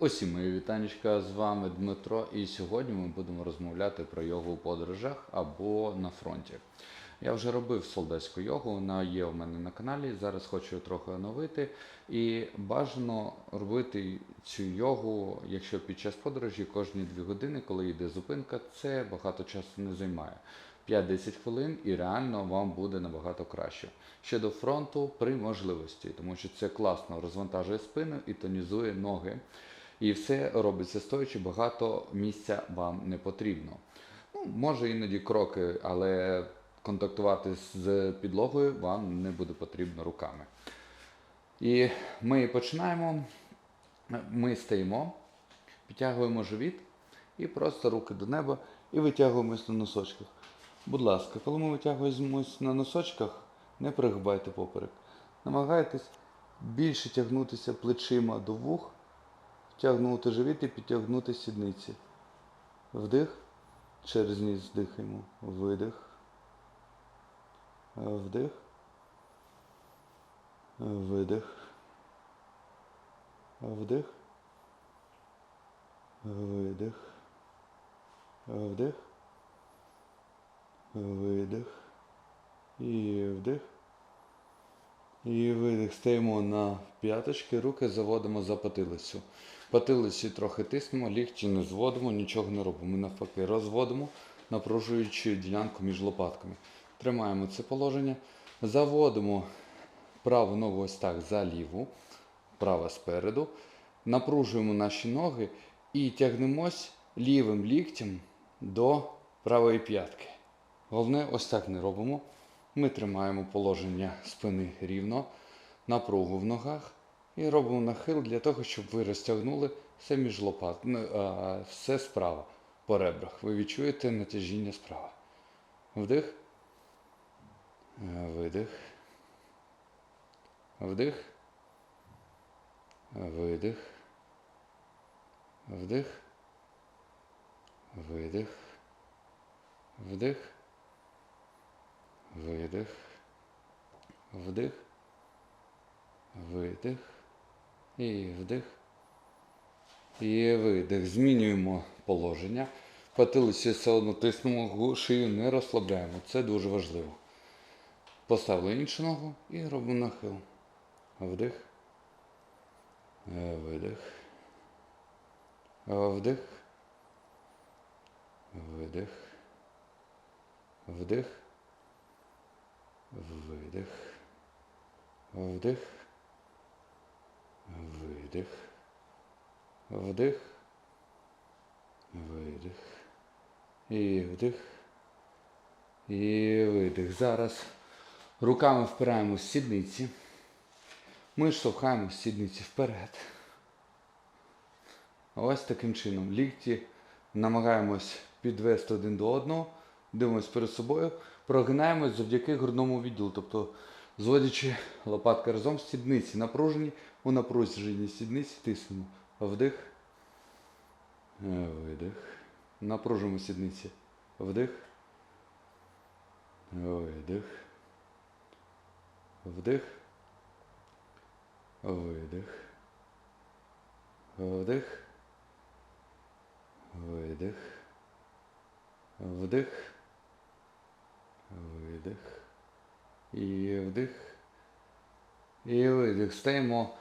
Усім мої вітанечка, з вами Дмитро, і сьогодні ми будемо розмовляти про йогу у подорожах або на фронті. Я вже робив солдатську йогу, вона є у мене на каналі. Зараз хочу трохи оновити. І бажано робити цю йогу, якщо під час подорожі кожні 2 години, коли йде зупинка, це багато часу не займає. 5-10 хвилин і реально вам буде набагато краще. Щодо фронту, при можливості, тому що це класно розвантажує спину і тонізує ноги. І все робиться стоячи, багато місця вам не потрібно. Ну, може іноді кроки, але контактувати з підлогою вам не буде потрібно руками. І ми починаємо. Ми стоїмо, підтягуємо живіт і просто руки до неба і витягуємось на носочках. Будь ласка, коли ми витягуємось на носочках, не пригибайте поперек. Намагайтесь більше тягнутися плечима до вух, втягнути живіт і підтягнути сідниці. Вдих, через ніс дихаємо. Видих. Вдих. Видих. Вдих. Видих. Вдих. Видих. І вдих. І видих. Стаємо на п'яточки, руки заводимо за потилицю. Потилиці трохи тиснемо, лікті не зводимо, нічого не робимо. Ми навпаки розводимо, напружуючи ділянку між лопатками. Тримаємо це положення. Заводимо праву ногу ось так за ліву, права спереду. Напружуємо наші ноги і тягнемось лівим ліктем до правої п'ятки. Головне, ось так не робимо. Ми тримаємо положення спини рівно, напругу в ногах і робимо нахил для того, щоб ви розтягнули все між лопат, все справа по ребрах. Ви відчуєте натяжіння справа. Вдих. Видих. Вдих. Видих. Вдих. Видих. Вдих. Видих. Вдих. Видих. І вдих. І видих. Змінюємо положення. Потилиці все одно тиснемо, шию не розслабляємо. Це дуже важливо. Поставили іншу ногу і робимо нахил. Вдих. Е, Видих. Е, Вдих. Видих. Вдих. Видих. Вдих. Видих. Вдих. Видих. І вдих. І видих. Зараз руками впираємо в сідниці. Ми штовхаємо сідниці вперед. Ось таким чином. Лікті намагаємось підвести один до одного, дивимось перед собою, прогинаємось завдяки грудному відділу. Тобто, зводячи лопатки разом, сідниці напружені, у напруженій сідниці тиснемо. Вдих. Е, Видих. Напружимо сідниці. Вдих. Видих. Вдих. Видих. Вдих. Видих. Вдих. Видих. І вдих. І видих. Стаємо.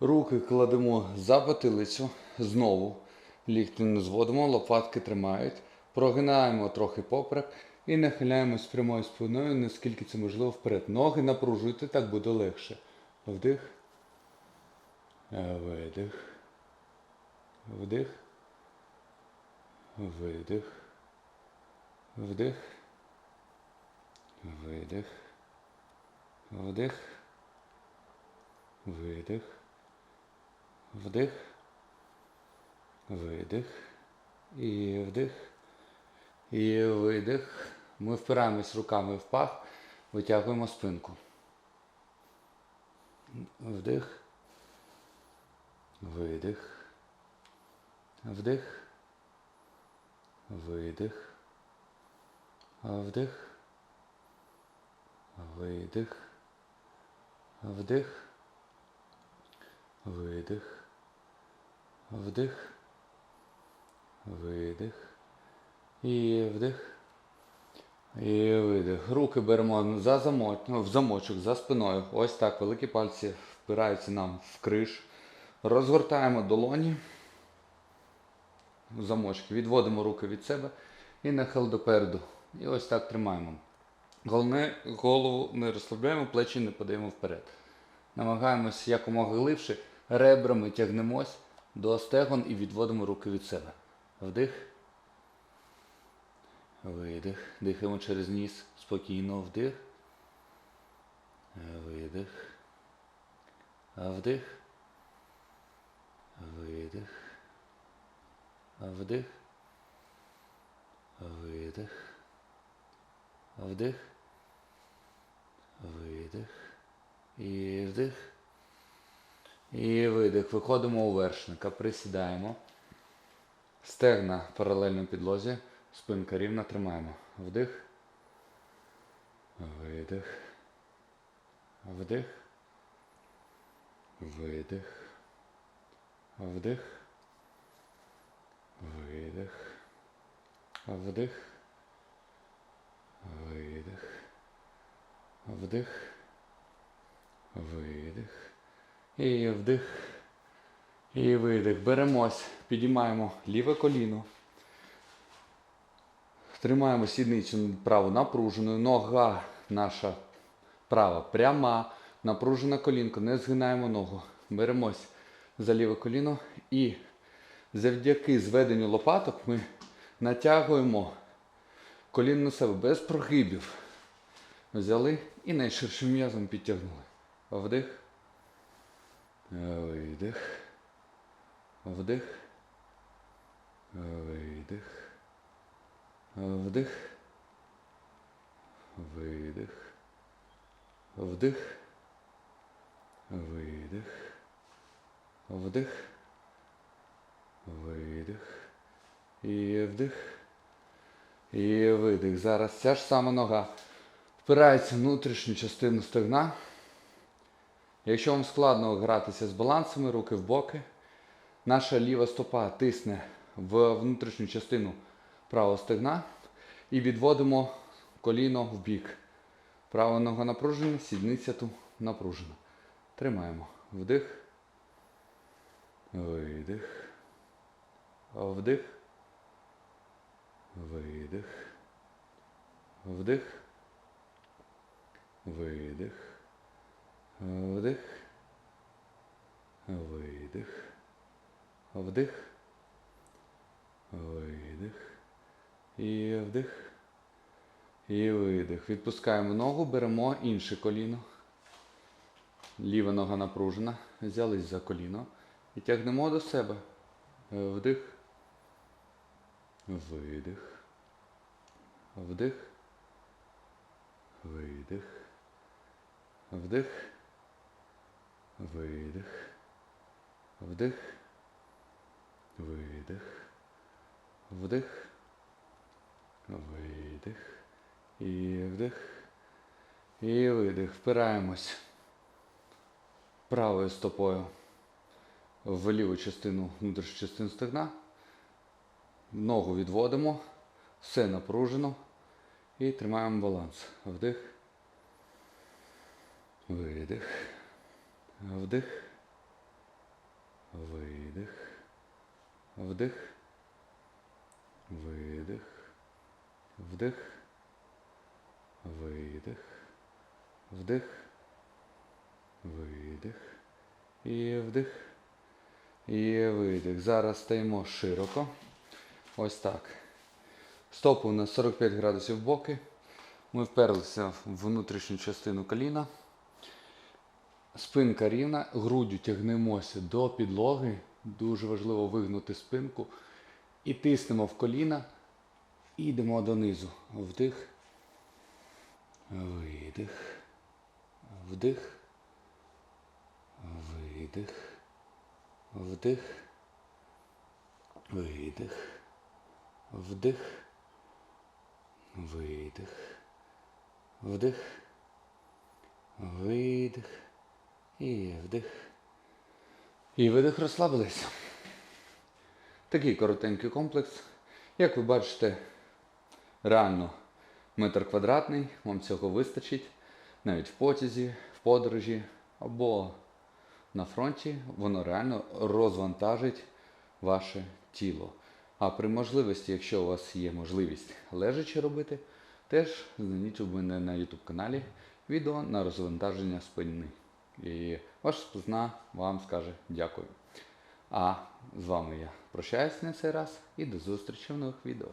Руки кладемо за потилицю. Знову. Лікті не зводимо, лопатки тримають. Прогинаємо трохи поперек і нахиляємось прямою спиною, наскільки це можливо вперед. Ноги напружуйте, так буде легше. Вдих. Е, Видих. Вдих. Видих. Вдих. Видих. Вдих. Видих. Вдих. Видих. І вдих. І видих. Ми впираємось руками в пах, витягуємо спинку. Вдих. Видих. Вдих. Видих. Вдих. Видих. Вдих. Видих. Вдих. Видих. І вдих. І видих. Руки беремо за замоч... ну, в замочок, за спиною. Ось так. Великі пальці впираються нам в криш. Розгортаємо долоні. Замочки. Відводимо руки від себе і нахил допереду. І ось так тримаємо. Головне, голову не розслабляємо, плечі не подаємо вперед. Намагаємось якомога глибше, ребрами тягнемось до стегон і відводимо руки від себе. Вдих. Видих. Дихаємо через ніс. Спокійно вдих. Видих. Вдих. Видих. Вдих. Видих. Вдих. Видих. І вдих. І видих. Виходимо у вершника. Присідаємо. Стегна паралельно підлозі. Спинка рівна. Тримаємо. Вдих. Видих. Вдих. Видих. Вдих. Видих. Вдих. Видих. Вдих. Видих. І вдих. І видих. Беремось. Підіймаємо ліве коліно. Тримаємо сідницю праву напруженою. Нога наша права пряма. Напружена колінко. Не згинаємо ногу. Беремось за ліве коліно і завдяки зведенню лопаток ми натягуємо коліно на себе без прогибів. Взяли і найширшим м'язом підтягнули. Вдих. Видих. Вдих. Видих. Вдих. Видих. Вдих. Видих. Вдих. Видих. І вдих. І видих. Зараз ця ж сама нога впирається в внутрішню частину стегна. Якщо вам складно гратися з балансами, руки в боки, наша ліва стопа тисне в внутрішню частину правого стегна і відводимо коліно в бік. Права нога напружена, сідниця ту напружена. Тримаємо. Вдих. Видих. Вдих. Видих. Вдих. Видих. Вдих. Видих. Вдих. Видих. І вдих. І видих. Відпускаємо ногу, беремо інше коліно. Ліва нога напружена. Взялись за коліно. І тягнемо до себе. Вдих. Видих. Вдих. Видих. Вдих. Видих. Вдих. Видих. Вдих. Видих. І вдих. І видих. Впираємось правою стопою в ліву частину внутрішню частину стегна. Ногу відводимо. Все напружено. І тримаємо баланс. Вдих. Видих. Вдих. Видих. Вдих. Видих. Вдих. Видих. Вдих. Видих. І вдих. І видих. Зараз стаємо широко. Ось так. Стопи у нас 45 градусів боки. Ми вперлися в внутрішню частину коліна. Спинка рівна, груддю тягнемося до підлоги. Дуже важливо вигнути спинку. І тиснемо в коліна. І йдемо донизу. Вдих. Видих. Вдих. Видих. Вдих. Видих. Вдих. Видих. Вдих. Видих. І вдих. І видих розслабились. Такий коротенький комплекс. Як ви бачите, реально метр квадратний, вам цього вистачить навіть в потязі, в подорожі або на фронті, воно реально розвантажить ваше тіло. А при можливості, якщо у вас є можливість лежачи робити, теж знайдіть у мене на YouTube каналі відео на розвантаження спини. І ваша спина вам скаже дякую. А з вами я прощаюсь на цей раз і до зустрічі в нових відео.